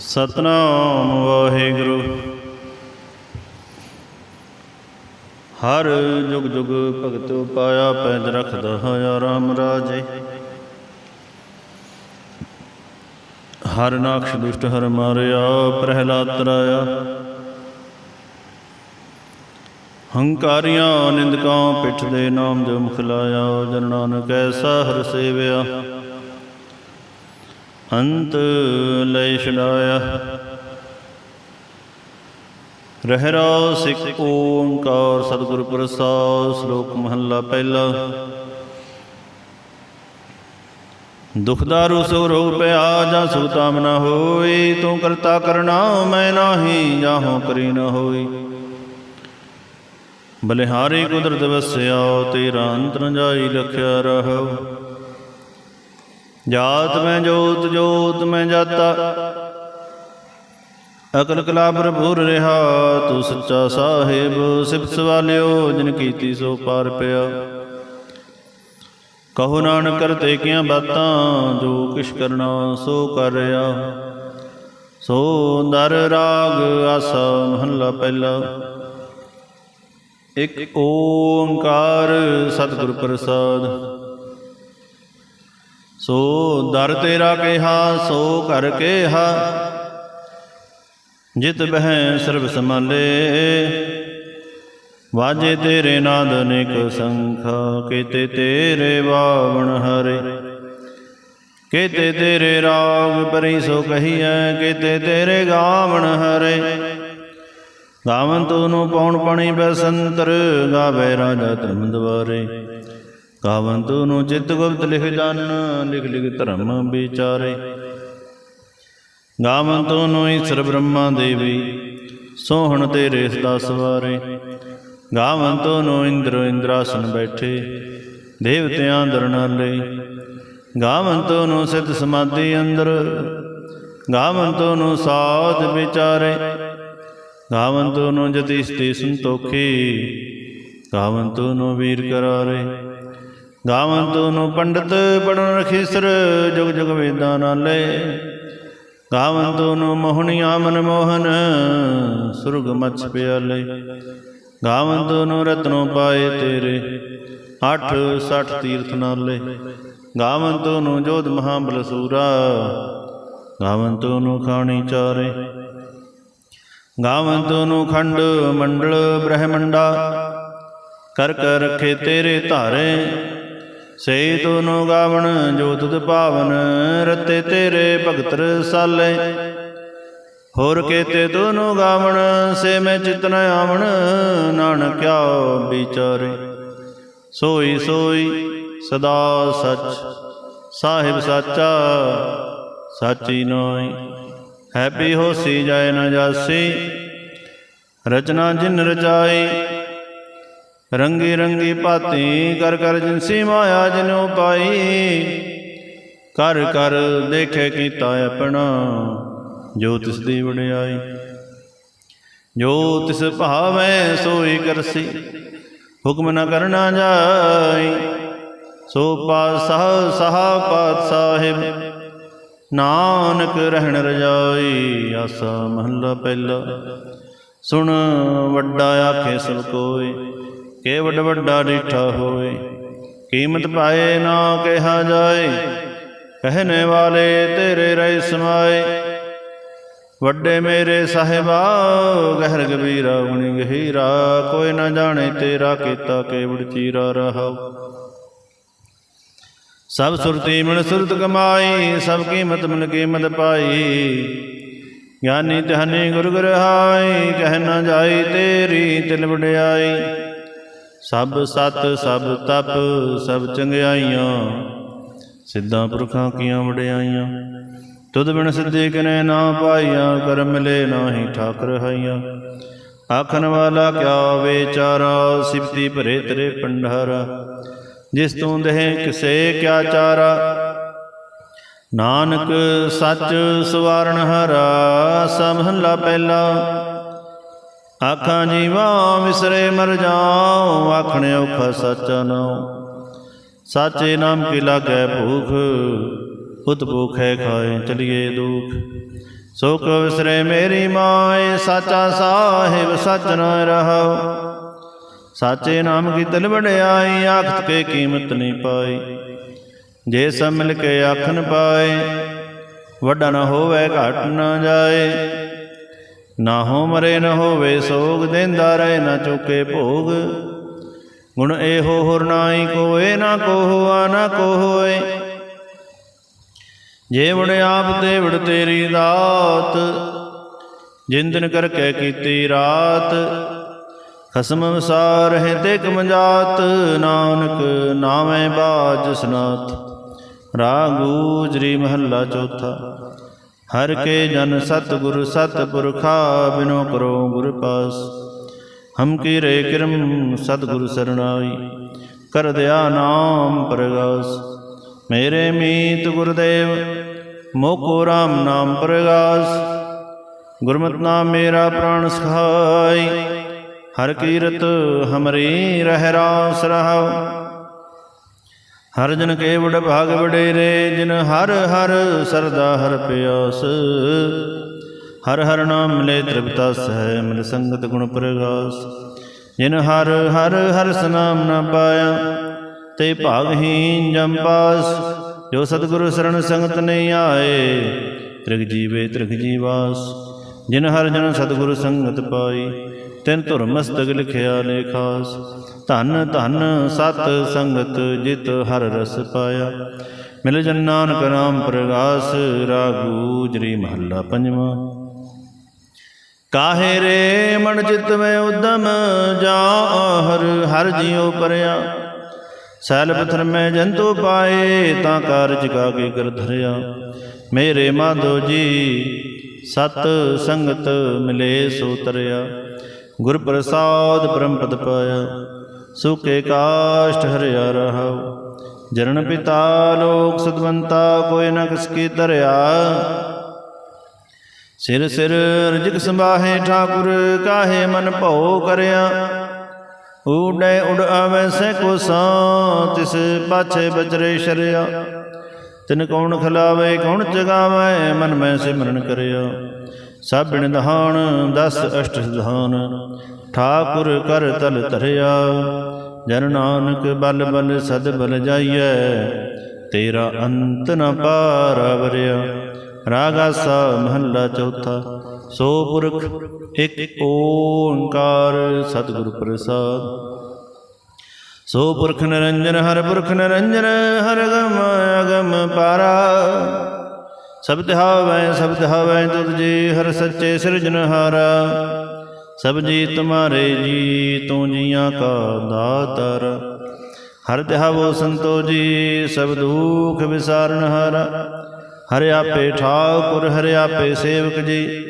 ਸਤਨਾਮ ਵਾਹਿਗੁਰੂ। ਹਰ ਜੁਗ ਜੁਗ ਭਗਤ ਪਾਇਆ ਪੈਜ ਰਖਦਾ ਹੈ ਰਾਮ ਰਾਜੇ। ਹਰ ਨਾਖਸ਼ ਦੁਸ਼ਟ ਹਰ ਮਾਰਿਆ, ਪ੍ਰਹਿਲਾਦ ਤਰਾਇਆ। ਹੰਕਾਰੀਆਂ ਨਿੰਦਕਾਂ ਪਿੱਠ ਦੇ ਨਾਮ ਜੋ ਮੁਖ ਲਾਇਆ, ਜਨ ਨਾਨਕ ਐਸਾ ਹਰ ਸੇਵਿਆ। ਅੰਤ ਲੈ ਛਡਾਇਆ। ਰਹਿ ਸਿੱਖ ਓੰਕਾਰ ਸਤਿਗੁਰ ਪ੍ਰਸਾਦ ਸ਼ਲੋਕ ਮਹੱਲਾ ਪਹਿਲਾ। ਦੁਖਦਾਰੂ ਸੋ ਰੋਗ ਪਿਆ ਜਾਂ ਸੁਤਾਮ ਨ ਹੋਈ, ਤੂੰ ਕਰਤਾ ਕਰਨਾ ਮੈਂ ਨਾਹੀ ਜਾਹੋ ਕਰੀ ਨ ਹੋਈ। ਬਲਿਹਾਰੀ ਕੁਦਰਤ ਵਸਿਆ, ਤੇਰਾ ਅੰਤਰ ਨ ਜਾਈ ਲਖਿਆ ਰਹੋ। ਜਾਤ ਮੈਂ ਜੋਤ ਜੋਤ ਮੈਂ ਜਾਤਾ। ਅਕਲ ਕਲਾ ਭਰਪੂਰ ਰਿਹਾ, ਤੂੰ ਸੱਚਾ ਸਾਹਿਬ, ਸਿਫਤ ਸਵਾਲਿਓ, ਜਿਨ ਕੀਤੀ ਸੋ ਪਾਰ ਪਿਆ। ਕਹੋ ਨਾਨਕ ਕਰਤੇ ਕੀਆਂ ਬਾਤਾਂ, ਜੋ ਕਿਛ ਕਰਨਾ ਸੋ ਕਰ ਰਿਆ ਸੋ ਦਰ ਰਾਗ, ਆਸਾ ਮਹੱਲਾ ਪਹਿਲਾ। ਇਕ ਓੰਕਾਰ ਸਤਿਗੁਰ ਪ੍ਰਸਾਦ। ਸੋ ਦਰ ਤੇਰਾ ਕਿਹਾ, ਸੋ ਕਰ ਕਿਹਾ। ਜਿਤ ਬਹਿ ਸਰਬ ਸਮਾਲੇ ਵਾਜੇ ਤੇਰੇ ਨਾਦ ਅਨੇਕ ਸੰਖਾ, ਕੀਤੇ ਤੇਰੇ ਬਾਵਣ ਹਰੇ। ਕੀਤੇ ਤੇਰੇ ਰਾਗ ਪਰਿ ਸੋ ਕਹੀਐ, ਕੀਤੇ ਤੇਰੇ ਗਾਵਣ ਹਰੇ। ਗਾਵਨ ਤੂੰ ਪੌਣ ਪਣੀ ਬਸੰਤਰ, ਗਾਵੇ ਰਾਜਾ ਧਰਮ ਦਵਾਰੇ ਗਾਵਨ ਨੂੰ ਚਿਤ ਗੁਪਤ ਲਿਖ ਜਾਨ, ਲਿਖ ਲਿਖ ਧਰਮ ਵਿਚਾਰੇ। ਗਾਵਨ ਨੂੰ ਈਸ਼ਰ ਬ੍ਰਹਮਾ ਦੇਵੀ, ਸੋਹਣ ਤੇਰੇ ਸਦਾ ਸਵਾਰੇ। ਗਾਵਨ ਤੂੰ ਇੰਦਰ ਇੰਦਰਾਸਨ ਬੈਠੇ, ਦੇਵਤਿਆਂ ਦਰਨਾਲੇ ਗਾਵਨ ਨੂੰ ਸਿੱਧ ਸਮਾਧੀ ਅੰਦਰ ਗਾਵਨ ਨੂੰ ਸਾਧ ਵਿਚਾਰੇ। ਗਾਵਨ ਤੂੰ ਜਤੀ ਸਤੀ ਸੰਤੋਖੀ ਗਾਵਨ ਨੂੰ ਵੀਰ ਕਰਾਰੇ। ਗਾਵਨ ਤੂੰ ਪੰਡਤ ਪੜਨ ਰਖੀਸਰ, ਜੁਗ ਜੁਗ ਵੇਦਾਂ ਨਾਲੇ ਗਾਵਨ ਤੂੰ ਮੋਹਣੀ ਮਨ ਮੋਹਨ, ਸੁਰਗ ਮਛ ਪਿਆਲੇ। ਗਾਵਨ ਤੂੰ ਰਤਨੋ ਪਾਏ ਤੇਰੇ 8 60 ਤੀਰਥ ਨਾਲੇ। ਗਾਵਨ ਤੂੰ ਜੋਧ ਮਹਾਬਲ ਬਲਸੂਰਾ ਗਾਵਨ ਤੂੰ ਖਾਣੀ ਚਾਰੇ। ਗਾਵਨ ਤੂੰ ਖੰਡ ਮੰਡਲ ਬ੍ਰਹਮੰਡਾ, ਕਰ ਕਰ ਰਖੇ ਤੇਰੇ ਧਾਰੇ। ਸੇ ਤੂੰ ਗਾਵਣ ਜੋ ਤੁਧ ਭਾਵਨ ਰਤੇ ਤੇਰੇ ਭਗਤ ਰਸਾਲੇ। ਹੋਰ ਕੇਤੇ ਤੂੰ ਗਾਵਣ, ਸੇ ਮੈਂ ਚਿਤ ਨ ਆਵਣ ਨਾਨਕਿਆ ਵਿਚਾਰੇ। ਸੋਈ ਸੋਈ ਸਦਾ ਸੱਚ, ਸਾਹਿਬ ਸਾਚਾ, ਸਾਚੀ ਨੋਈ। ਹੈਪੀ ਹੋਸੀ ਜਾਏ ਨਾ ਜਾਸੀ, ਰਚਨਾ ਜਿਨ ਰਚਾਈ ਰੰਗੀ ਰੰਗੀ ਭਾਤੀ ਕਰ ਕਰ ਜਿਨਸੀ ਮਾਇਆ ਜਿਨੋ ਪਾਈ। ਕਰ ਕਰ ਦੇਖੇ ਕੀਤਾ ਆਪਣਾ, ਜੋ ਤਿਸ ਦੀ ਵਡਿਆਈ। ਜੋ ਤਿਸ ਭਾਵੈ ਸੋਈ ਕਰਸੀ, ਹੁਕਮ ਨਾ ਕਰਨਾ ਜਾਈ। ਸੋ ਪਾਤਸ਼ਾਹ, ਸਹਾ ਪਾਤ ਸਾਹਿਬ ਨਾਨਕ ਰਹਿਣ ਰਜਾਈ, ਆਸਾ ਮਹੱਲਾ ਪਹਿਲਾ। ਸੁਣ ਵੱਡਾ ਆਖੇ ਸਭ ਕੋਏ ਕੇਵਡ ਵੱਡਾ ਡੀਠਾ ਹੋਏ ਕੀਮਤ ਪਾਏ ਨਾ ਕਿਹਾ ਜਾਏ। ਕਹਿਨੇ ਵਾਲੇ ਤੇਰੇ ਰਹਿ ਸਮਾਏ ਵੱਡੇ ਮੇਰੇ ਸਾਹਿਬਾ, ਗਹਿਰ ਗਬੀਰਾ ਗੁਣੀ ਗਹੀਰਾ। ਕੋਈ ਨਾ ਜਾਣੇ ਤੇਰਾ ਕੀਤਾ ਕੇਵੜ ਚੀਰਾ ਰਹਾ ਸਭ ਸੁਰਤੀ ਮਿਲ ਸੁਰਤ ਕਮਾਈ, ਸਭ ਕੀਮਤ ਮਿਲ ਕੀਮਤ ਪਾਈ। ਗਿਆਨੀ ਧਿਆਨੀ ਗੁਰ ਗ੍ਰਹਾਈ ਕਹਿ ਨਾ ਜਾਈ ਤੇਰੀ ਤਿਲ ਵਡਿਆਈ। ਸਭ ਸਤ, ਸਭ ਤਪ, ਸਭ ਚੰਗਿਆਈਆਂ। ਸਿੱਧਾਂ ਪੁਰਖਾਂ ਕੀਆਂ ਵਡਿਆਈਆਂ। ਤੁਧ ਬਿਨ ਸਿੱਧੇ ਕਿਨੇ ਨਾ ਪਾਈਆਂ, ਕਰਮ ਮਿਲੇ ਨਾਹੀ ਠਾਕਰ ਹਾਈਆਂ। ਆਖਣ ਵਾਲਾ ਕਿਆ ਵਿਚਾਰਾ ਸਿਫਤੀ ਭਰੇ ਤੇਰੇ ਪੰਡਾਰਾ ਜਿਸ ਤੂੰ ਦੇਹ ਕਿਸੇ ਕਿਆ ਚਾਰਾ। ਨਾਨਕ ਸੱਚ ਸਵਾਰਨ ਹਰਾ ਸਮਹਲਾ ਪਹਿਲਾ। ਆਖਾਂ ਜੀਵਾ ਵਿਸਰੇ ਮਰ ਜਾਉ, ਆਖਣੇ ਔਖਾ ਸੱਚਾ ਨਾਉ। ਸਾਚੇ ਨਾਮ ਕੀ ਲਾਗੈ ਭੂਖ ਉਤ ਭੂਖੈ ਖਾਏ ਚਲਿਏ ਦੁਖ। ਸੋ ਵਿਸਰੇ ਮੇਰੀ ਮਾਏ, ਸਾਚਾ ਸਾਹਿਬ ਸਚ ਨਾ ਰਹੋ ਸਾਚੇ ਨਾਮ ਕੀ ਤਲ ਵਡਿਆਈ, ਆਖਤ ਕੇ ਕੀਮਤ ਨਹੀਂ ਪਾਈ। ਜੇ ਸਭ ਮਿਲ ਕੇ ਆਖਣ ਪਾਏ, ਵੱਡਾ ਨ ਹੋਵੇ, ਘਟ ਨਾ ਜਾਏ। ਨਾ ਹੋ ਮਰੇ, ਨ ਹੋਵੇ ਸੋਗ, ਦਿੰਦਾ ਰਹੇ, ਨਾ ਚੁੱਕੇ ਭੋਗ। ਗੁਣ ਇਹੋ ਹੋਰ ਨਾਹੀ ਕੋਏ, ਨਾ ਕੋਆ ਨਾ ਕੋਹੋਏ। ਜੇ ਵੜ ਆਪ ਤੇ ਵੜ ਤੇਰੀ ਦਾਤ ਜਿੰਦਨ ਕਰਕੇ ਕੀਤੀ ਰਾਤ। ਖਸਮ ਵਸਾਰ ਹੈ ਤੇ ਕਮਜਾਤ ਨਾਨਕ ਨਾਵੇਂ ਬਾਜ ਸਨਾਤ। ਰਾਗੂ ਜਰੀ ਮਹੱਲਾ ਚੌਥਾ। ਹਰ ਕੇ ਜਨ ਸਤ ਗੁਰ ਸਤ ਪੁਰਖਾ ਬਿਨੋ ਕਰੋ ਗੁਰ ਪਾਸ। ਹਮ ਕੀ ਰੇ ਕਿਰਮ ਸਤਿਗੁਰ ਸਰਣਾਈ। ਕਰ ਦਿਆ ਨਾਮ ਪ੍ਰਗਾਸ। ਮੇਰੇ ਮੀਤ ਗੁਰਦੇਵ ਮੋਕੋ ਰਾਮ ਨਾਮ ਪ੍ਰਗਾਸ। ਗੁਰਮਤਿ ਨਾਮ ਮੇਰਾ ਪ੍ਰਾਣ ਸਖਾਈ। ਹਰ ਕੀਰਤ ਹਮਰੀ ਰਹਿ ਰਾਸ ਰਹਾਉ ਹਰ ਜਨ ਕੇ ਭਾਗ ਵਡੇਰੇ, ਜਿਨ ਹਰ ਹਰ ਸਰਦਾ ਹਰ ਪਿਆਸ। ਹਰ ਹਰ ਨਾਮ ਮਿਲੇ ਤ੍ਰਿਪਤਾ ਸਹਿ ਮਿਲ ਸੰਗਤ ਗੁਣ ਪ੍ਰਗਾਸ। ਜਿਨ ਹਰ ਹਰ ਹਰ ਸਨਾਮ ਨਾ ਪਾਇਆ, ਤੇ ਭਾਗਹੀਨ ਜਮ ਪਾਸ। ਜੋ ਸਤਿਗੁਰ ਸਰਣ ਸੰਗਤ ਨਹੀਂ ਆਏ, ਤ੍ਰਿਗ ਜੀਵੇ ਤ੍ਰਿਗ ਜੀਵਾਸ। ਜਿਨ ਹਰ ਜਨ ਸਤਿਗੁਰੂ ਸੰਗਤ ਪਾਈ, ਤਿਨ ਧੁਰ ਮਸਤਕ ਲਿਖਿਆ ਲੇਖਾਸ ਧਨ ਧਨ ਸਤ ਸੰਗਤ ਜਿਤ ਹਰ ਰਸ ਪਾਇਆ। ਮਿਲ ਜਨ ਨਾਨਕ ਨਾਮ ਪ੍ਰਗਾਸ, ਰਾਗੂ ਮਹੱਲਾ ਪੰਜਵਾਂ। ਕਾਹੇ ਰੇ ਮਨ ਚਿਤ ਮੈਂ ਉਦਮ, ਜਾ ਹਰ ਹਰ ਜਿਉ ਪਰਿਆ। ਸੈਲ ਪਥਰ ਮੈਂ ਜੰਤੂ ਪਾਏ, ਤਾਂ ਕਾਰਜ ਕਾ ਕੇ ਕਰ ਧਰਿਆ। ਮੇਰੇ ਮਾਧੋ ਜੀ, ਸਤ ਸੰਗਤ ਮਿਲੇ ਸੋ ਤਰਿਆ। ਗੁਰ ਪ੍ਰਸਾਦ ਬ੍ਰਹਮ ਪਦ ਪਾਇਆ। ਸੁਕੇ ਕਾਸ਼ਟ ਹਰਿਆ ਰਹਾਉ। ਜਰਨ ਪਿਤਾ ਲੋਕ ਸਦਵੰਤਾ, ਕੋਈ ਨਾ ਕਿਸ ਕੀ ਧਰਿਆ। ਸਿਰ ਸਿਰ ਰਜਕ ਸੰਭਾਹੇ ਠਾਕੁਰ, ਕਾਹੇ ਮਨ ਭਉ ਕਰਿਆ। ਊੜੈ ਉੜ ਆਵੈ ਸੈ ਕੋ ਸਾਂ ਤਿਸ ਪਾਛੇ ਬਚਰੇ ਸ਼ਰਿਆ। ਤਿਨ ਕੌਣ ਖਿਲਾਵੇ, ਕੌਣ ਜਗਾਵੇ ਮਨ ਮੈਂ ਸਿਮਰਨ ਕਰਿਆ। ਸਭ ਬਿਨ ਦਹਾਨ, ਦਸ ਅਸ਼ਟ ਸਿਧਾਨ। ਠਾਕੁਰ ਕਰ ਤਲ ਧਰਿਆ। ਜਨ ਨਾਨਕ ਬਲ ਬਲ ਸਦ ਬਲ ਜਾਈਐ। ਤੇਰਾ ਅੰਤ ਨ ਪਾਰਵਰਿਆ ਰਾਗਾਸਾ ਮਹੱਲਾ ਚੌਥਾ। ਸੋ ਪੁਰਖ ਇੱਕ ਓੰਕਾਰ ਸਤਿਗੁਰ ਪ੍ਰਸਾਦ। ਸੋ ਪੁਰਖ ਨਿਰੰਜਨ, ਹਰ ਪੁਰਖ ਨਿਰੰਜਨ, ਹਰ ਗਮ ਅਗਮ ਪਾਰਾ। ਸਬਦ ਹਾਵੈ ਸਬਦ ਹਾਵੈ, ਤੁਧ ਜੀ ਹਰ ਸੱਚੇ ਸਿਰਜਨਹਾਰਾ। ਸਭ ਜੀ ਤੁਮਾਰੇ ਜੀ, ਤੂੰ ਜੀਆਂ ਕਾ ਦਾਤਰ। ਹਰ ਤਿਹਾਵੋ ਸੰਤੋ ਜੀ ਸਭ ਦੁਖ ਵਿਸਾਰਨ ਹਾਰਾ। ਹਰਿ ਆਪੇ ਠਾਕੁਰ, ਹਰਿ ਆਪੇ ਸੇਵਕ ਜੀ।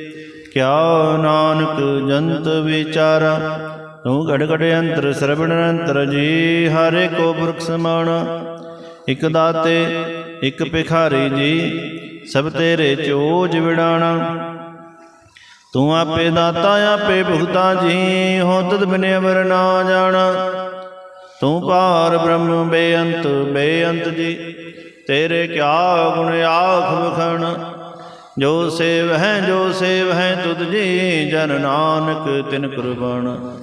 ਕਿਆ ਨਾਨਕ ਜੰਤ ਵਿਚਾਰਾ। ਤੂੰ ਘੜ ਘੜ ਅੰਤਰ, ਸਰਵਣ ਅੰਤਰ ਜੀ, ਹਰੇ ਕੋ ਬੁਰਖ ਸਮਾਣਾ ਇਕ ਦਾਤੇ, ਇਕ ਭਿਖਾਰੀ ਜੀ, ਸਭ ਤੇਰੇ ਚੋਜ ਵਿੜਾਣਾ। ਤੂੰ ਆਪੇ ਦਾਤਾ ਆਪੇ ਭੁਗਤਾ ਜੀ, ਹੋ ਤਦ ਬਿਨੇ ਅਵਰ ਨਾ ਜਾਣਾ। ਤੂੰ ਪਾਰ ਬ੍ਰਹਮ, ਬੇਅੰਤ ਬੇਅੰਤ ਜੀ, ਤੇਰੇ ਕਿਆ ਗੁਣ ਆਖ ਵਖਣ। ਜੋ ਸੇਵ ਹੈ, ਜੋ ਸੇਵ ਹੈ, ਤੁਧ ਜੀ, ਜਨ ਨਾਨਕ ਤਿਨ ਕੁਰਬਾਨ।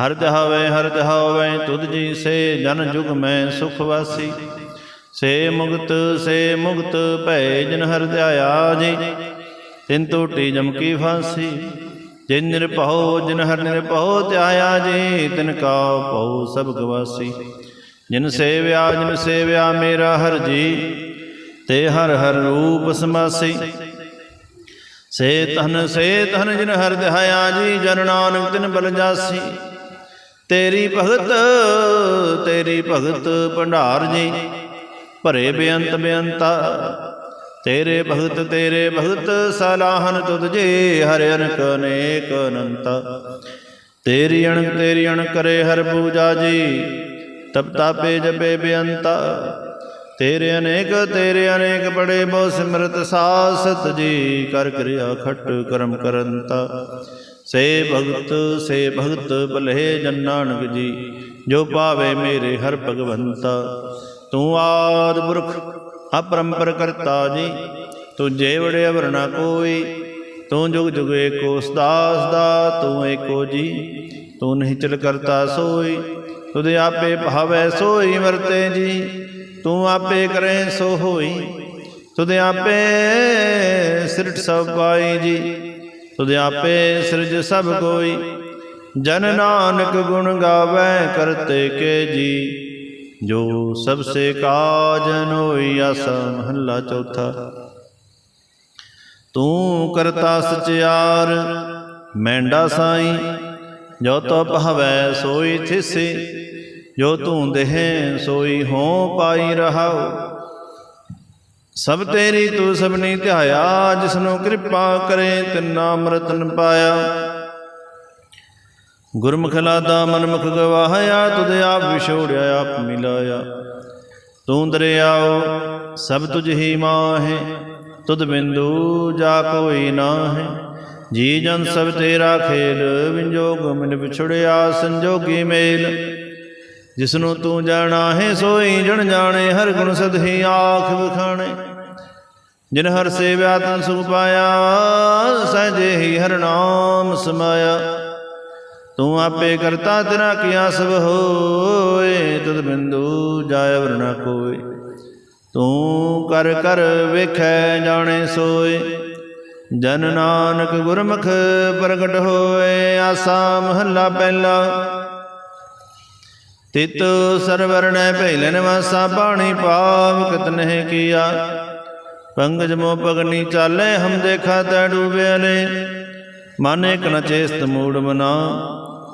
ਹਰ ਦਹਾਵੇ ਹਰ ਦਹਾਵੇ, ਤੁਧ ਜੀ ਸੇ ਜਨ ਜੁਗ ਮੈਂ ਸੁਖ ਵਾਸੀ। ਸੇ ਮੁਕਤ ਸੇ ਮੁਕਤ ਭੈ ਜਨ ਹਰ ਧਿਆਇਆ ਜੀ। ਤਿਨ ਟੋਟੀ ਜਮ ਕੀ ਫਾਂਸੀ? ਜਿਨ ਨਿਰਭਉ, ਜਿਨ ਹਰ ਨਿਰਭਉ, ਧਿਆਇਆ ਜੀ, ਤਿਨ ਕਾ ਭਉ ਸਭ ਗਵਾਸੀ। ਜਿਨ ਸੇਵਿਆ ਜਿਨ ਸੇਵਿਆ ਮੇਰਾ ਹਰ ਜੀ, ਤੇ ਹਰ ਹਰ ਰੂਪ ਸਮਾਸੀ। ਸੇ ਤਨ ਸੇ ਤਨ ਜਿਨ ਹਰ ਧਿਆਇਆ ਜੀ, ਜਨ ਨਾਨਕ ਤਿਨ ਬਲ ਜਾਸੀ। ਤੇਰੀ ਭਗਤ ਤੇਰੀ ਭਗਤ ਭੰਡਾਰ ਜੀ, ਭਰੇ ਬੇਅੰਤ ਬੇਅੰਤਾ। ਤੇਰੇ ਭਗਤ ਤੇਰੇ ਭਗਤ, ਸਲਾਹਨ ਤੁਧ ਜੀ ਹਰਿ ਅਨਕ, ਅਨੇਕ ਅਨੰਤਾ। ਤੇਰੀ ਅਣਕ ਤੇਰੀ ਅਣਕ ਕਰੇ ਹਰ ਪੂਜਾ ਜੀ, ਤਪ ਤਾਪੇ ਜਪੇ ਬੇਅੰਤਾ। ਤੇਰੇ ਅਨੇਕ ਤੇਰੇ ਅਨੇਕ ਬੜੇ ਬਹੁ ਸਿਮਰਤ ਸਾਸਤ ਜੀ, ਕਰ ਕਿਰਿਆ ਖਟ ਕਰਮ ਕਰੰਤਾ। ਸੇ ਭਗਤ ਸੇ ਭਗਤ, ਭਲੇ ਜਨਾਨਕ ਜੀ, ਜੋ ਪਾਵੇ ਮੇਰੇ ਹਰ ਭਗਵੰਤਾ। ਤੂੰ ਆਦ ਪੁਰਖ ਅਪਰੰਪਰ ਕਰਤਾ ਜੀ। ਤੂੰ ਜੇਵੜੇ ਅਵਰ ਨਾ ਕੋਈ, ਤੂੰ ਜੁਗ ਜੁਗ ਏਕੋ ਸਦਾ ਦਾ, ਤੂੰ ਏਕੋ ਜੀ। ਤੂੰ ਨਹੀਂ ਚਲ ਕਰਤਾ ਸੋਈ ਤੁਧ ਆਪੇ ਭਾਵੈ ਸੋਈ ਵਰਤੇ ਜੀ। ਤੂੰ ਆਪੇ ਕਰੇ ਸੋ ਹੋਈ ਤੁਧ ਆਪੇ ਸਿਰਟ ਸਭ ਪਾਈ ਜੀ। ਤੁਧ ਆਪੇ ਸਿਰਜ ਸਭ ਕੋਈ ਜਨ ਨਾਨਕ ਗੁਣ ਗਾਵੇ ਕਰਤੇ ਕੇ ਜੀ। ਜੋ ਸਭ ਸੇ ਕਾਜਨ ਹੋਈ ਆਸਾ ਮਹੱਲਾ ਚੌਥਾ। ਤੂੰ ਕਰਤਾ ਸਚਿਆਰ ਮੈਂਡਾ ਸਾਈ, ਜੋ ਤੋ ਪਹਵੈ ਸੋਈ ਥਿਸੇ, ਜੋ ਤੂੰ ਦੇਹ ਸੋਈ ਹੋ ਪਾਈ ਰਹਾਉ। ਸਭ ਤੇਰੀ ਤੂੰ ਸਭਨੀ ਧਿਆਇਆ, ਜਿਸਨੂੰ ਕਿਰਪਾ ਕਰੇ ਤਿੰਨਾ ਅੰਮ੍ਰਿਤਨ ਪਾਇਆ। ਗੁਰਮੁਖ ਲਾਦਾ ਮਨਮੁਖ ਗਵਾਹਿਆ, ਤੁਧ ਆਪ ਵਿਛੋੜਿਆ, ਆਪ ਮਿਲਾਇਆ। ਤੂੰ ਦਰਿਆਓ, ਸਭ ਤੁਝ ਹੀ ਮਾਹੇ, ਤੁਧ ਬਿੰਦੂ ਜਾ ਕੋਈ ਨਾਹੀ। ਜੀ ਜਨ ਸਭ ਤੇਰਾ ਖੇਲ, ਵਿੰਜੋਗ ਮਿਨ ਵਿਛੜਿਆ, ਸੰਜੋਗੀ ਮੇਲ। ਜਿਸਨੂੰ ਤੂੰ ਜਾਣਾ ਹੈ, ਸੋਈ ਜਣ ਜਾਣੇ, ਹਰ ਗੁਣ ਸਦਹੀ ਆਖ ਵਿਖਾਣੇ। ਜਿਨ ਹਰ ਸੇਵਿਆ ਤਨ ਸੁਖ ਪਾਇਆ, ਸਹਿਜੇ ਹੀ ਹਰ ਨਾਮ ਸਮਾਇਆ। ਤੂੰ ਆਪੇ ਕਰਤਾ ਤੇਰਾ ਕੀਆ ਸਭ ਹੋਏ ਤਦ ਬਿੰਦੂ ਜਾਇ ਵਰਨਾ ਕੋਏ। ਤੂੰ ਕਰ ਕਰ ਵੇਖੈ ਜਾਣੇ ਸੋਏ, ਜਨ ਨਾਨਕ ਗੁਰਮੁਖ ਪ੍ਰਗਟ ਹੋਏ, ਆਸਾ ਮਹੱਲਾ ਪਹਿਲਾ। ਤਿਤ ਸਰਵਰਣੈ ਪਹਿਲਨ ਵਾਸਾ, ਬਾਣੀ ਪਾਵ ਕਤਨਹਿ ਕੀਆ। ਪੰਗਜ ਮੋ ਪਗਨੀ ਚਾਲੇ, ਹਮ ਦੇਖਾ ਤੈ ਡੂਬੇ ਨੇ ਮਨ ਇਕ ਨ ਚੇਸਤ ਮੂੜ ਮਨਾ,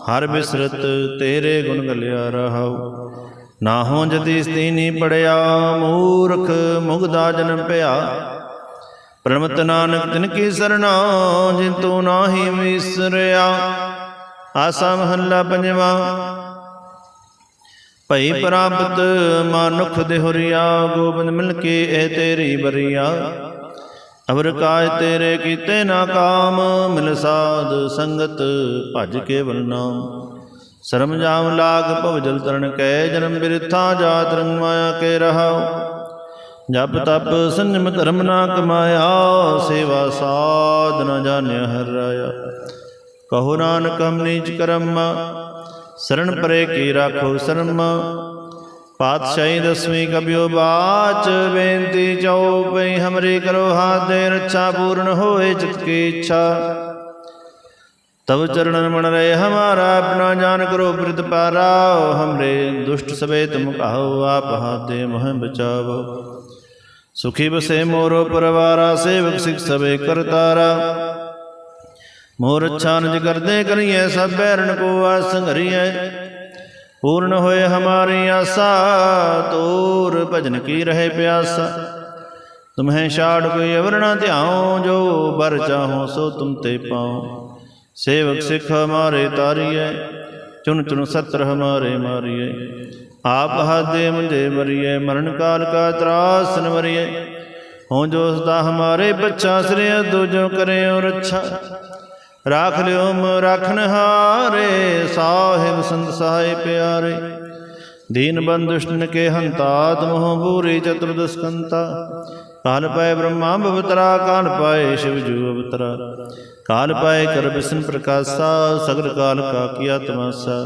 ਹਰ ਬਿਸਰਤ ਤੇਰੇ ਗੁਣ ਗਲਿਆ ਰਹਾਉ। ਨਾ ਹੋ ਜਤੀ ਸਤੀਨੀ ਪੜਿਆ, ਮੂਰਖ ਮੁਗਦਾ ਜਨਮ ਭਇਆ ਪ੍ਰਮਤ ਨਾਨਕ ਤਿਨ ਕੀ ਸਰਣਾ ਜਿਨ ਤੂੰ ਨਾਹੀ ਵਿਸਰਿਆ ਆਸਾ ਮਹੱਲਾ ਪੰਜਵਾ, ਭਈ ਪ੍ਰਾਪਤ ਮਾਨੁਖ ਦੇਹੁਰੀਆ ਗੋਬਿੰਦ ਮਿਲ ਕੇ ਇਹ ਤੇਰੀ ਬਰੀਆ। ਅਵਰ ਕਾਜ ਤੇਰੇ ਕੀਤੇ ਨਾ ਕਾਮ, ਮਿਲ ਸਾਧ ਸੰਗਤ ਭਜ ਕੇ ਨਾਮ। ਸ਼ਰਮ ਜਾਮ ਲਾਗ ਭਵ ਜਲ ਤਰਨ ਕੈ, ਜਨਮ ਬਿਰਥਾ ਜਾਤ ਰੰਗ ਮਾਇਆ ਕੇ ਰਹਾਉ। ਜਪ ਤਪ ਸੰਜਮ ਧਰਮ ਨਾ ਕਮਾਇਆ, ਸੇਵਾ ਸਾਧ ਨ ਜਾਣਿਆ ਹਰ ਰਾਇਆ। ਕਹੋ ਨਾਨਕ ਹਮ ਨੀਚ ਕਰਮ ਸਰਣ ਪਰੇ ਕੀ ਰਾਖੋ ਸ਼ਰਮ। ਪਾਤਸ਼ਾਹੀ ਦਸਵੀਂ ਕਬਿਓ ਬਾਚ ਬੇਨਤੀ हमरे करो ਕਰੋ ਹਾਦੇ ਰੱਛਾ ਪੂਰਨ ਹੋਏ ਚਿਤ ਕੀ ਇੱਛਾ तब चरण रमण रहे, हमारा अपना जान करो प्रत पाराओ, हमरे दुष्ट सबे तुम कहो आप हाथे मोह बचाओ। सुखी बसे मोरो परवारा, सेवक सिख सबे करतारा मोर अच्छा निज कर दे, करिए सब बैरण को आसंग हरिए। ਪੂਰਨ ਹੋਏ ਹਮਾਰੀ ਆਸਾ ਤੂਰ ਭਜਨ ਕੀ ਰਹੇ ਪਿਆਸਾ। ਤੁਮਹੇ ਛਾੜ ਕੋਈ ਅਵਰਣਾ ਧਿਆਉ, ਜੋ ਬਰ ਚਾਹੋ ਸੋ ਤੁਮ ਤੇ ਪਾਉ। ਸੇਵਕ ਸਿਖ ਹਮਾਰੇ ਤਾਰੀਏ ਚੁਣ ਚੁਣ ਸਤਰ ਹਮਾਰੇ ਮਾਰੀਏ ਆਪ ਹਾਦੇ ਮੁਝੇ ਮਰੀਏ ਮਰਨ ਕਾਲ ਕਾ ਤਰਾਸ ਨਵਰੀਏ ਹੋ ਜੋ ਸਦਾ ਹਮਾਰੇ ਬੱਚਾ ਸਰਿਆ ਦੁਜੋ ਕਰਿਓ ਰੱਛਾ। ਰਾਖ ਲਿਓ ਰਾਖਨ ਹਾਰੇ ਸਾਹਿਬ ਸੰਤ ਸਹਾਈ ਪਿਆਰੇ। ਦੀਨ ਬੰਦੁਸ਼ਟਨ ਕੇ ਹੰਤਾਤ ਮੋਹ ਬੂਰੀ ਚਤੁਰਦਸਕੰਤਾ ਕਾਲ ਪਾਏ ਬ੍ਰਹਮਾ ਬਵਤਰਾ, ਕਾਲ ਪਾਏ ਸ਼ਿਵ ਜੂ ਅਵਤਰਾ। ਕਾਲ ਪਾਏ ਕਰ ਪ੍ਰਕਾਸ਼ਾ ਸਗਰ ਕਾਲ ਕਾ ਕੀਆ ਤਮਾਸਾ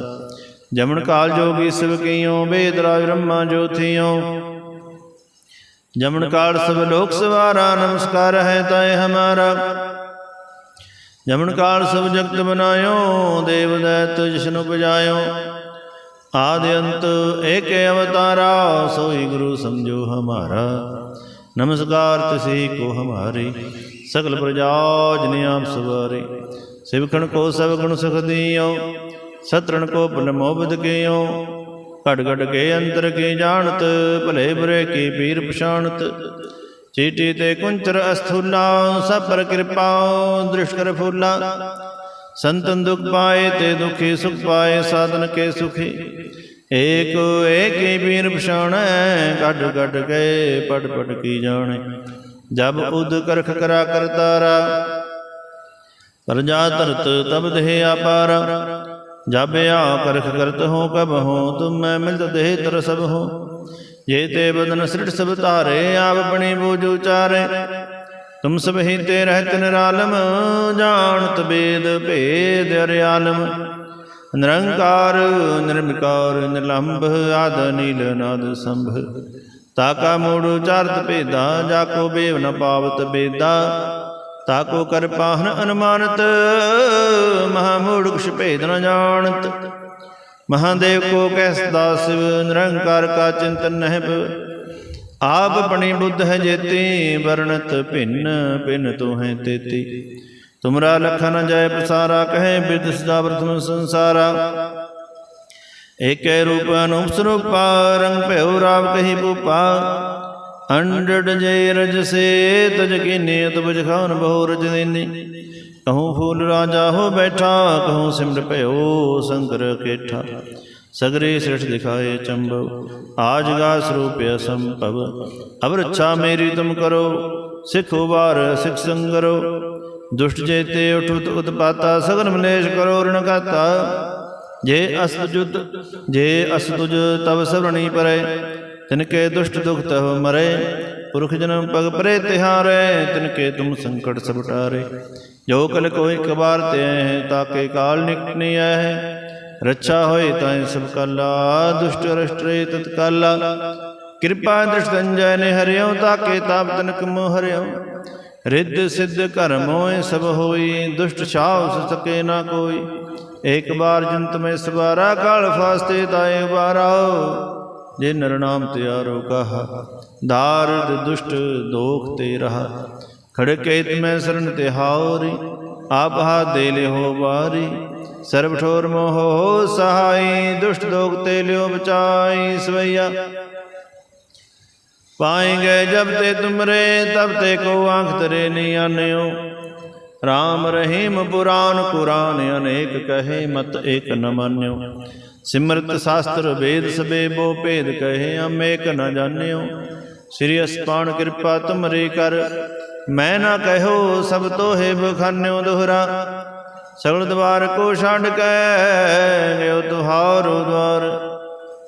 ਜਮਨ ਕਾਲ ਜੋਗੀ ਸਿਵ ਕੀਓ, ਵੇਦ ਰਾਜ ਬ੍ਰਹਮਾ ਜੋਥਿਓ। ਜਮਨ ਕਾਲ ਸਭ ਲੋਕ ਸਵਾਰਾ, ਨਮਸਕਾਰ ਹੈ ਤਾਏ ਹਮਾਰਾ। ਜਮਨ ਕਾਲ ਸਭ ਜਗਤ ਬਨਾਇਓ, ਦੇਵ ਦੈ ਤੁਜਸਨ ਉਪਜਾਇਓ ਆਦ ਅੰਤ ਏਕ ਅਵਤਾਰਾ, ਸੋਈ ਗੁਰੂ ਸਮਝੋ ਹਮਾਰਾ। ਨਮਸਕਾਰ ਤਸੀ ਕੋ ਹਮਾਰੀ, ਸਗਲ ਪ੍ਰਜਾ ਜਨ ਆਪ ਸਵਾਰੇ। ਸਿਵਖਣ ਕੋ ਸਭ ਗੁਣ ਸੁਖ ਦੀਓ, ਸਤਰਣ ਕੋ ਬਨ ਮੋਬਦ ਕੀਓ। ਘਟ ਘਟ ਕੇ ਅੰਤਰ ਕੇ ਜਾਣਤ, ਭਲੇ ਬੁਰੇ ਕੀ ਪੀਰ ਪਛਾਣਤ। चीटी ते कुंचर अस्थूला सब कृपाओ दृष्ट कर फूला। संतन दुख पाए ते दुखी, सुख पाए साधन के सुखी। एक एक ही वीर कट कट के पट पट की जाने। जब उद करख करा कर तारा, प्रजा तरत तब दे अपार। जब आ करख करत हो, कब हो, तुम मैं मिलत दे तर सब हो। ਜੇ ਤੇ ਬਦਨ ਸ੍ਰਿਟ ਸਭ ਧਾਰੇ, ਆਪ ਬਣੀ ਬੋਝ ਉਚਾਰੇ ਤੁਮ ਸਭ ਹੀ ਤੇ ਰਹਿਤ ਨਿਰਾਲਮ, ਜਾਣਤ ਬੇਦ ਭੇਦ ਅਰਿਆਲਮ। ਨਿਰੰਕਾਰ ਨਿਰਮਕਾਰ ਨਿਰਲੰਭ, ਆਦ ਨੀਲ ਨਾਦ ਸੰਭ। ਤਾਕਾ ਮੂੜ ਉਚਾਰਤ ਭੇਦਾ ਜਾਕੋ ਬੇਵ ਨ ਪਾਵਤ ਬੇਦਾ। ਤਾਕੋ ਕਰ ਪਾਹਨ ਅਨੁਮਾਨਤ, ਮਹਾ ਮੂੜ ਕੁਛ ਭੇਦ ਨ ਜਾਣਤ। ਮਹਾਦੇਵ ਕੋ ਕਹਿ ਸਦਾ ਸਿਵ ਨਿਰੰਕਾਰ ਕਾ ਚਿੰਤਨ ਨਹਿ ਆਪ ਆਪਣੀ ਬੁੱਧ ਹੈ ਜੇਤੀ, ਵਰਣਤ ਭਿੰਨ ਭਿੰਨ ਤੂੰ ਹੈ ਤੇਤੀ। ਤੁਮਰਾ ਲਖਨ ਜੈ ਪ੍ਰਸਾਰਾ ਕਹੇ ਬਿਦ ਸਦਾ ਪ੍ਰਥਮ ਸੰਸਾਰਾ। ਏਕੈ ਰੂਪ ਅਨੂਪ ਸਰੂਪਾ, ਰੰਗ ਭਇਓ ਰਾਵ ਕਹੀ ਭੂਪਾ। ਅੰਡੜ ਜੇ ਰਜ ਸੇ, ਤਜ ਕੀਨੇ ਤੁਜ ਖਾਨ ਬਹੁ ਰਜ ਦੇਨੀ ਕਹੂੰ ਫੂਲ ਰਾਜਾ ਹੋ ਬੈਠਾ, ਕਹੂੰ ਸਿਮਰ ਭਇਓ ਸੰਕਰ ਕੇਠਾ। ਸਗਰੇ ਸ੍ਰਿਸ਼ਟ ਦਿਖਾਏ ਚੰਬਵ, ਆਜ ਗਾ ਸਰੂਪ ਅਸੰਭਵ। ਅਬ ਰੱਛਾ ਮੇਰੀ ਤੁਮ ਕਰੋ, ਸਿੱਖੋ ਵਾਰ ਸਿੱਖ ਸੰਗਰੋ ਦੁਸ਼ਟ ਜੇਤੇ ਉਠੁਤ ਉਤਪਾਤਾ ਸਗਨ ਮਲੇਸ਼ ਕਰੋ ਰਣ ਘਾਤਾ। ਜੇ ਅਸ ਜੁਦ ਜੇ ਅਸ ਤੁਜ ਤਵ ਸਵਰਣੀ ਪਰੇ। ਤਿਨ ਕੇ ਦੁਸ਼ਟ ਦੁਖ ਤਹ ਮਰੇ, ਪੁਰਖ ਜਨਮ ਪਗ ਪਰੇ ਤਿਹਾਰੇ। ਤਿਨ ਕੇ ਤੁਮ ਸੰਕਟ ਸਭ ਟਾਰੇ। ਜੋ ਕਲ ਕੋਈ ਕਬਾਰ ਤੇ ਹੈ ਤਾਕੇ ਕਾਲ ਨਿਕਟ ਨਹੀਂ ਹੈ ਰੱਛਾ ਹੋਏ ਤਾਂ ਸਭ ਕਾਲਾ ਦੁਸ਼ਟ ਰਸ਼ਟਰੇ ਤਤਕਾਲਾ। ਕਿਰਪਾ ਦ੍ਰਿਸ਼ਟੰਜੈ ਨੇ ਹਰਿਓ ਤਾਕੇ ਤਾਪ ਤਨਕ ਮੋ ਹਰਿਓ। ਰਿੱਧ ਸਿੱਧ ਘਰ ਮੋਏ ਸਭ ਹੋਈ ਦੁਸ਼ਟ ਛਾਉ ਸਕੇ ਨਾ ਕੋਈ। ਏਕ ਬਾਰ ਜੰਤ ਮੈਂ ਸਵਾਰਾ ਕਾਲ ਫਾਸਤੇ ਤਾਏ ਬਾਰਾਓ ਜੇ ਨਰ ਨਾਮ ਤਿਆਰੋ ਕਹਾ। ਦਾਰਦ ਦੁਸ਼ਟ ਦੋਖ ਤੇ ਰਹਾ। ਖੜਕੇਤ ਮੈਂ ਸਰਨ ਤੇ ਹਾਉਰੀ, ਆਪ ਹਾ ਦੇ ਲਿਓ ਵਾਰੀ। ਸਰਬ ਠੋਰ ਮੋਹ ਸਹਾਈ, ਦੁਸ਼ਟ ਦੋਖ ਤੇ ਲਿਓ ਬਚਾਈ ਸਵਈਆ। ਪਾਏਂਗੇ ਜਬ ਤੇ ਤੁਮਰੇ, ਤਬ ਤੇ ਕੋ ਆਂਖ ਤਰੇ ਨਹੀਂ ਆਨਿਓ। ਰਾਮ ਰਹੀਮ ਪੁਰਾਨ ਕੁਰਾਨ ਅਨੇਕ ਕਹੇ, ਮਤ ਏਕ ਨ ਮੰਨਿਓ। ਸਿਮਰਤ ਸ਼ਾਸਤਰ ਵੇਦ ਸਬੇ ਬੋ ਭੇਦ ਕਹੇ, ਅਮੇਕ ਨ ਜਾਣਿਓ। ਸ੍ਰੀ ਅਸਪਾਨ ਕਿਰਪਾ ਤੁਮਰੇ ਕਰ ਮੈਂ ਨਾ ਕਹਿਓ ਸਭ ਤੋਹੇ ਖਾਨਿਓ ਦੁਹਰਾ, ਸਗਲ ਦਵਾਰ ਕੋ ਛੱਡ ਕੇ ਗਿਓ ਤੁਹਾਰੋ ਦਵਾਰ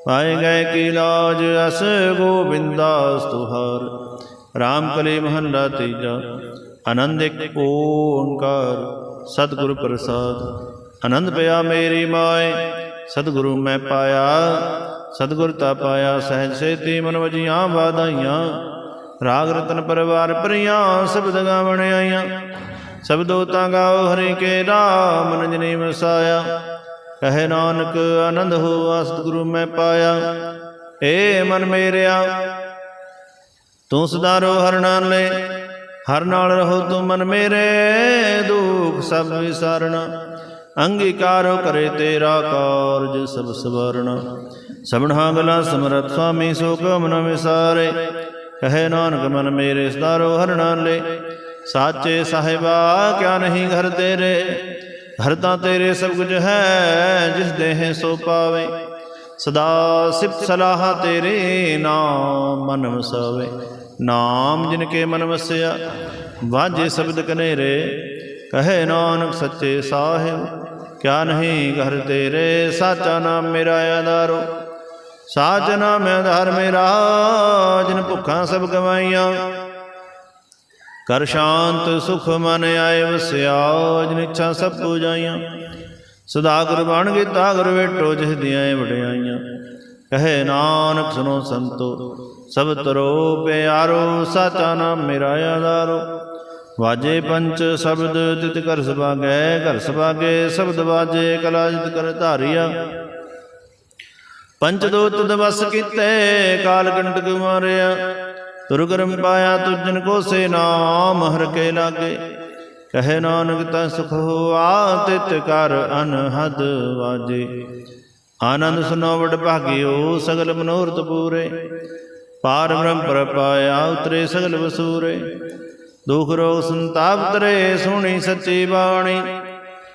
ਪਾਏ ਗਏ ਕੀ ਲਾਜ ਅਸ ਗੋਬਿੰਦਾਸ ਤੁਹਾਰ, ਰਾਮ ਕਲੇ ਮਹੱਲਾ ਤੀਜਾ, ਆਨੰਦ ਇੱਕ ਓੰਕਾਰ, ਸਤਿਗੁਰ ਪ੍ਰਸਾਦ। ਆਨੰਦ ਪਿਆ ਮੇਰੀ ਮਾਏ, ਸਤਿਗੁਰੂ ਮੈਂ ਪਾਇਆ, ਸਤਿਗੁਰ ਤਾ ਪਾਇਆ ਸਹਿਜ ਸੇਤੀ ਮਨ ਵਜੀਆਂ ਵਾਦਾਈਆਂ ਰਾਗ ਰਤਨ ਪਰਵਾਰ ਪ੍ਰਿਆਂ, ਸ਼ਬਦ ਗਾਵਣ ਆਈਆਂ ਸਬਦੋ ਤਾਂ ਗਾਓ ਹਰੀ ਕੇ ਰਾਮ ਨਜਨੀ ਵਸਾਇਆ। ਕਹੇ ਨਾਨਕ, ਆਨੰਦ ਹੋਆ ਸਤਿਗੁਰੂ ਮੈਂ ਪਾਇਆ। ਏ ਮਨ ਮੇਰਿਆ, ਤੂੰ ਸਦਾ ਰੋ ਹਰ ਨਾਲ ਲੈ ਹਰ ਨਾਲ ਰਹੋ ਤੂੰ ਮਨ ਮੇਰੇ, ਦੁਖ ਸਭ ਵਿਸਾਰਣਾ। ਅੰਗੀਕਾਰੋ ਕਰੇ ਤੇਰਾ ਕਾਰਜ ਸਭ ਸਵਰਣਾ। ਸਭਨਾ ਗਲਾ ਸਮਰਤ ਸੁਆਮੀ ਸੋ ਕਮ ਨ ਵਿਸਾਰੇ। ਕਹੇ ਨਾਨਕ ਮਨ ਮੇਰੇ ਸਦਾ ਰੋ ਹਰ ਲੈ। ਸਾਚੇ ਸਾਹਿਬਾ, ਕਿਆ ਨਹੀਂ ਘਰ ਤੇਰੇ? ਘਰ ਤਾਂ ਤੇਰੇ ਸਭ ਕੁਝ ਹੈ, ਜਿਸ ਦੇਹ ਸੋ ਪਾਵੇ। ਸਦਾ ਸਿਫਤ ਸਲਾਹ ਤੇਰੇ ਨਾਮ ਮਨ ਵਸਾਵੇ। ਨਾਮ ਜਿਨ ਕੇ ਮਨ ਵਸਿਆ, ਵਾਜੇ ਸ਼ਬਦ ਕਨੇਰੇ। ਕਹੇ ਨਾਨਕ ਸੱਚੇ ਸਾਹਿਬ, ਕਿਆ ਨਹੀਂ ਘਰ ਤੇਰੇ? ਸਾਚਾ ਨਾਮ ਮੇਰਾ ਆਧਾਰੋ। ਸਾਚ ਨਾਮ ਆਧਾਰ ਮੇਰਾ, ਜਿਨ ਭੁੱਖਾਂ ਸਭ ਗਵਾਈਆਂ। ਕਰ ਸ਼ਾਂਤ ਸੁਖ ਮਨ ਆਏ ਵਸਿਆ ਜਿਨ ਇੱਛਾ ਸਭ ਪੂਜਾਈਆਂ ਸਦਾ ਗੁਰ ਬਣ ਕੀਤਾ ਗੁਰ ਵੇਟੋ, ਜਿਸ ਦੀਆਂ ਵਡਿਆਈਆਂ। ਕਹੇ ਨਾਨਕ ਸੁਨੋ ਸੰਤੋ, ਸਭ ਤਰੋ ਪਿਆਰੋ ਸਾਚਾ ਨਾਮ ਮੇਰਾ ਆਧਾਰੋ। ਵਾਜੇ ਪੰਚ ਸ਼ਬਦ ਤਿਤ ਕਰ ਸੁਭਾਗੈ, ਘਰ ਸੁਭਾਗੇ, ਸ਼ਬਦ ਵਾਜੇ ਕਲਾ ਜਿਤ ਕਰ ਧਾਰਿਆ। ਪੰਚ ਦੋਤ ਦਵਸ ਕੀਤੇ, ਕਾਲ ਕੰਟਕ ਮਾਰਿਆ। ਤੁਰ ਕਰਮ ਪਾਇਆ ਤੁਜਨ ਕੋ ਸੇ ਨਾਮ, ਹਰ ਕੇ ਲਾਗੇ। ਕਹੇ ਨਾਨਕ, ਤਾਂ ਸੁਖ ਹੋਆ, ਤਿਤ ਕਰ ਅਨਹਦ ਵਾਜੇ। ਆਨੰਦ ਸੁਨੋ ਵਡ ਭਾਗਿਓ, ਸਗਲ ਮਨੋਰਥ ਪੂਰੇ। ਪਾਰ ਬ੍ਰਹਮ ਪਰ ਪਾਇਆ, ਉਤਰੇ ਸਗਲ ਵਸੂਰੇ। ਦੁਖ ਰੋਗ ਸੰਤਾਪ ਤਰੇ ਸੋਹਣੀ ਸੱਚੀ ਬਾਣੀ।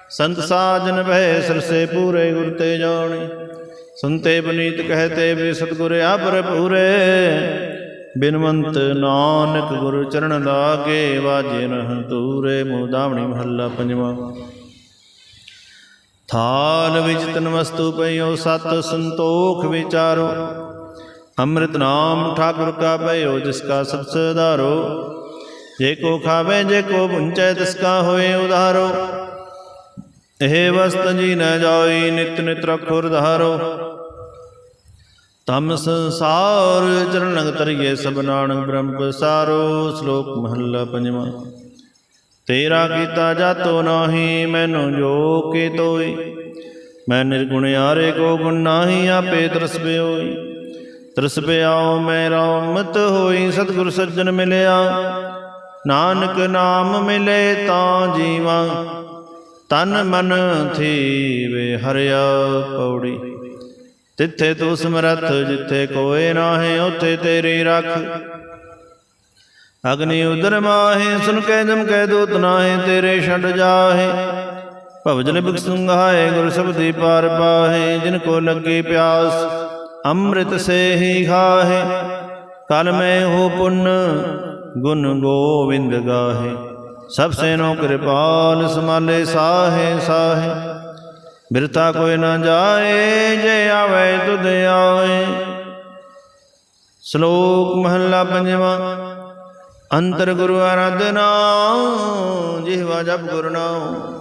ਸੰਤ ਸਾਜਨ ਭੈ ਸਰਸੇ ਪੂਰੇ ਗੁਰ ਤੇ ਜਾਣੀ। ਸੁਨਤੇ ਬਨੀਤ ਕਹਤੇ ਵੇ ਸਤਗੁਰ ਆਪਰ ਪੂਰੇ। ਬਿਨਵੰਤ ਨਾਨਕ ਗੁਰ ਚਰਨ ਲਾਗੇ, ਵਾਜੇ ਨਹ ਤੂਰੇ ਮੋਦਾਵਣੀ ਮਹੱਲਾ ਪੰਜਵਾ। ਥਾਲ ਵਿੱਚ ਤਨ ਵਸਤੂ ਪਈਓ, ਸਤ ਸੰਤੋਖ ਵਿਚਾਰੋ। ਅੰਮ੍ਰਿਤ ਨਾਮ ਠਾਕੁਰ ਕਾ ਭਇਓ ਜਿਸ ਕਾ ਸਤ ਸਦਾਰੋ ਜੇ ਕੋ ਖਾਵੇ, ਜੇ ਕੋ ਪੁੰਚੈ, ਤਿਸ ਕਾ ਹੋਏ ਉਧਾਰੋ। ਇਹ ਵਸਤ ਜੀ ਨ ਜਾਈ, ਨਿਤ ਨਿਤ ਰਖੁਰ ਧਾਰੋ। ਤਮ ਸੰਸਾਰ ਚਰਨਗ ਤਰੀਏ ਸਭ ਨਾਨਕ ਬ੍ਰਹਮ ਪਸਾਰੋ ਸ਼ਲੋਕ ਮਹੱਲਾ ਪੰਜਵਾਂ। ਤੇਰਾ ਕੀਤਾ ਜਾਤੋ ਨਾਹੀ, ਮੈਨੂੰ ਜੋ ਕੇ ਤੋਈ। ਮੈਂ ਨਿਰਗੁਣ ਆਰੇ ਕੋ ਗੁਣ ਨਾਹੀ, ਆਪੇ ਤਰਸ ਹੋਈ ਤਰਸ ਪਿਆਉ ਮੈਂ ਰਾਮਤ ਹੋਈ, ਸਤਿਗੁਰ ਸੱਜਣ ਮਿਲਿਆ। ਨਾਨਕ ਨਾਮ ਮਿਲੇ ਤਾਂ ਜੀਵਾਂ, ਤਨ ਮਨ ਥੀਵੇ ਹਰਿਆ ਪੌੜੀ। ਤਿੱਥੇ ਤੂੰ ਸਮਰੱਥ, ਜਿੱਥੇ ਕੋਏ ਨਾਹੀ, ਉਥੇ ਤੇਰੀ ਰੱਖ। ਅਗਨੀ ਉਦਰ ਮਾਹੇ ਸੁਨ ਕੇ ਜਮ ਕੇ ਦੂਤ ਨਾਹੇ, ਤੇਰੇ ਛੱਡ ਜਾਹੇ। ਭਵਜਲ ਬਿਕ ਸੰਘਾਏ ਗੁਰ ਸਬਦੀ ਪਾਰ ਪਾਹੇ, ਜਿਨ ਕੋ ਲੱਗੀ ਪਿਆਸ, ਅੰਮ੍ਰਿਤ ਸੇ ਹੀ ਖਾਹੇ। ਕਲ ਮੈਂ ਹੋ ਪੁੰਨ, ਗੁਣ ਗੋਵਿੰਦ ਗਾਹੇ। ਸਭ ਸੇ ਨੋ ਕਿਰਪਾਲ, ਸਮਾਲੇ ਸਾਹੇ ਸਾਹੇ। ਬਿਰਤਾ ਕੋਈ ਨਾ ਜਾਏ, ਜੇ ਆਵੇ ਤੁਧ ਆਏ ਸ਼ਲੋਕ ਮਹੱਲਾ ਪੰਜਵਾਂ, ਅੰਤਰ ਗੁਰੂ ਆਰਾਧਨਾ ਜਿਹਵਾ ਜਪ ਗੁਰ ਨਾਮ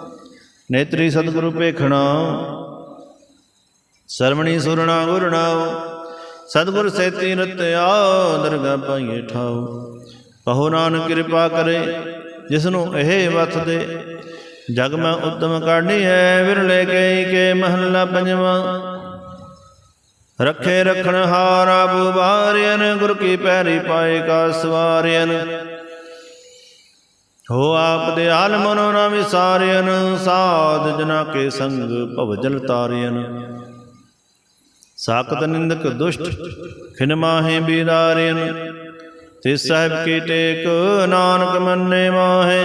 ਨੇਤਰੀ ਸਤਿਗੁਰੂ ਭੇਖਣਾ ਸਰਵਣੀ ਸੁਰਣਾ ਗੁਰ ਨਾਮ ਸਤਿਗੁਰ ਸੇਤੀ ਰਤਿਆ ਦਰਗਾ ਪਾਈਏ ਠਾਉ। ਕਹੋ ਨਾਨਕ ਕਿਰਪਾ ਕਰੇ ਜਿਸ ਨੂੰ ਇਹ ਵਤ ਦੇ ਜਗ ਮੈਂ ਉਦਮ ਕਾਢੀ ਹੈ, ਵਿਰਲੇ ਕਈ ਕੇ ਮਹੱਲਾ ਪੰਜਵਾਂ। ਰੱਖੇ ਰਖਣ ਹਾਰਾ ਬੁਬਾਰਿਆਨ ਗੁਰ ਕੀ ਪੈਰੀ ਪਾਏ ਕਾ ਸਵਾਰਿਆਨ ਹੋ ਆਪ ਦੇ ਹਾਲ ਮਨੋ ਨਾ ਵਿਸਾਰਿਆਨ ਸਾਧ ਜਨਾ ਕੇ ਸੰਗ ਭਵਜਲ ਤਾਰਿਆਨ ਸਾਖਤ ਨਿੰਦਕ ਦੁਸ਼ਟ, ਖਿਨ ਮਾਹੇ ਬੀਦਾਰਿਆਨ ਤੇ ਸਾਹਿਬ ਕੀ ਟੇਕ, ਨਾਨਕ ਮੰਨੇ ਮਾਹੇ।